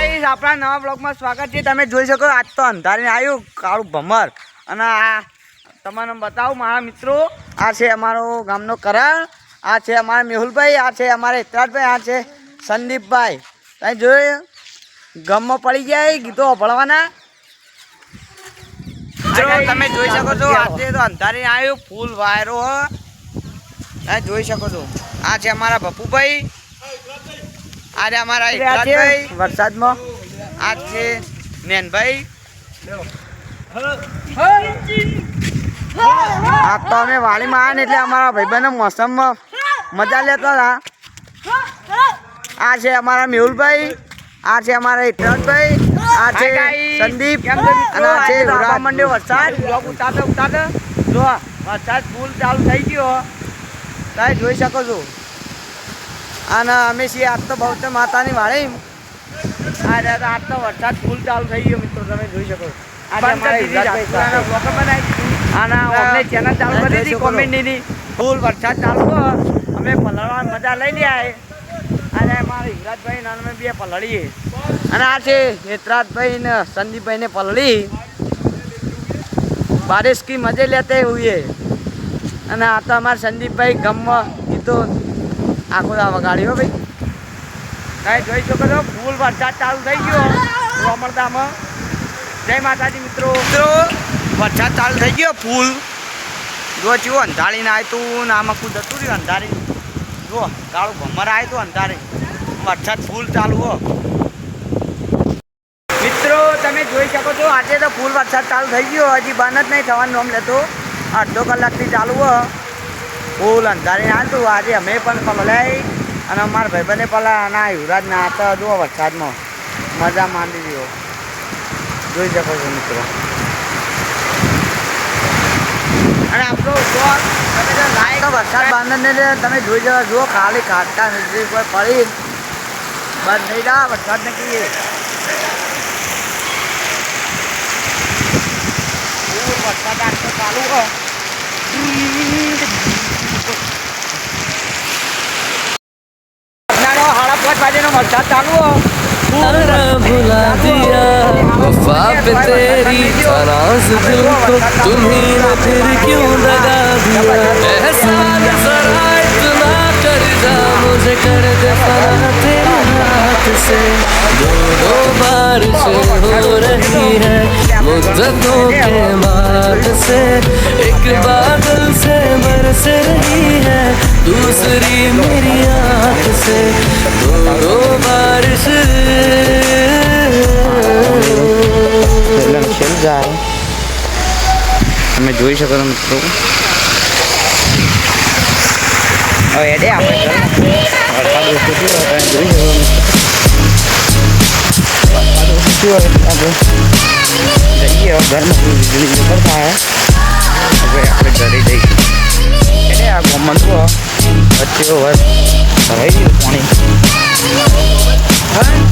Guys, આપણા નવા બ્લોગમાં સ્વાગત છે. તમે જોઈ શકો આજ તો અંધારીને આવ્યું. કાળું ભમર. અને આ તમને બતાવું, મારા મિત્રો. આ છે અમારો ગામનો કરણ આ છે અમારા મેહુલભાઈ, આ છે અમારા હિતરાજભાઈ, આ છે સંદીપભાઈ. તમે જોયું, ગમમાં પડી ગયા ગીતો ભળવાના તમે જોઈ શકો છો, આજે તો અંધારીને આવ્યું, ફૂલ વાયરો તમે જોઈ શકો છો. આ છે અમારા બપુભાઈ. આ છે અમારા હિતરાજભાઈ વરસાદમાં. આ છે મેનભાઈ. આ તો અમે વાડીમાં આવ્યા ને એટલે અમારા ભાઈબંધ મોસમમાં મજા લેતા હતા. આ છે અમારા મેહુલભાઈ આ છે અમારા હિતરાજભાઈ આ છે સંદીપ અને આ છે યુવરાજ. વરસાદ. ઉતારતા ઉતારતા જો વરસાદ ફૂલ ચાલુ થઈ ગયો. તમે જોઈ શકો છો? અને અમે છીએ આજ તો બહુ માતાની વાળે આ આજ તો વરસાદ ફૂલ ચાલુ થઈ ગયો મિત્રો તમે જોઈ શકો. આજે અમને ચેનલ ચાલુ કરી કોમેડીની ફૂલ વરસાદ ચાલુ અમે પલળવા મજા લઈ લે અને અમારા યુવરાજભાઈ ને અમે બે પલળીએ. અને આ છે હેતરાજભાઈ ને સંદીપભાઈ ને પલળી. બારિશ કી મજે લેતે હુએ અને આ તો અમારા સંદીપભાઈ ગમમાં ગીતો આખો દા વગાડ્યો ભાઈ. કાંઈ જોઈ શકો છો ફૂલ વરસાદ ચાલુ થઈ ગયો. અમરદામાં જય માતાજી મિત્રો. મિત્રો વરસાદ ચાલુ થઈ ગયો ફૂલ. જો ચીવો અંધારીને આવ્યું તું ને આમાં કુદ હતું રહ્યું અંધારી. જો કાળું ભમર આવ્યું તું અંધારી. વરસાદ ફૂલ ચાલુ હો. મિત્રો તમે જોઈ શકો છો આજે તો ફૂલ વરસાદ ચાલુ થઈ ગયો. હજી બંધ જ નહીં થવાનું નામ લેતો અડધો કલાકથી ચાલુ હો. ફૂલ અંધારીને હાલતું આજે અમે પણ પલળાઈ અને અમારા ભાઈબંધે પેલા ના યુવરાજ ના હતા જુઓ વરસાદમાં. મજા માંડી દીધો જોઈ શકો છો મિત્રો. અને આપણો બ્લોગ તમે જો લાઈક વરસાદ બાંધને તમે જોઈ જવા જુઓ ખાલી કાટકા નજરી પર પડી બંધ થઈ જા વરસાદ નક્કી વરસાદ આટલો ચાલુ હો વરસાદ ચાલુ હો अरे भुला दिया वफा पे तेरी तराज दिल को तुम्ही ने फिर क्यों दगा दिया एहसान जरा इतना कर जा मुझे कर दे फना तेरे हाथ से दो दो बारिश हो रही है मुद्दतों के बाद से एक बादल से बरस रही है दूसरी मेरी आंख से दो दो बारिश ખેલ જાય તમે જોઈ શકો છો મિત્રો હવે એડે આપણે ઘરમાં વરસાદ ઓછો થયો હોય તો જોઈ શકો મિત્રો વરસાદ ઓછો થયો હોય તો આપણે જઈએ હવે ઘરમાં વીજળી જબર થાય વચ્ચે હવે ભરાઈ ગયું પાણી.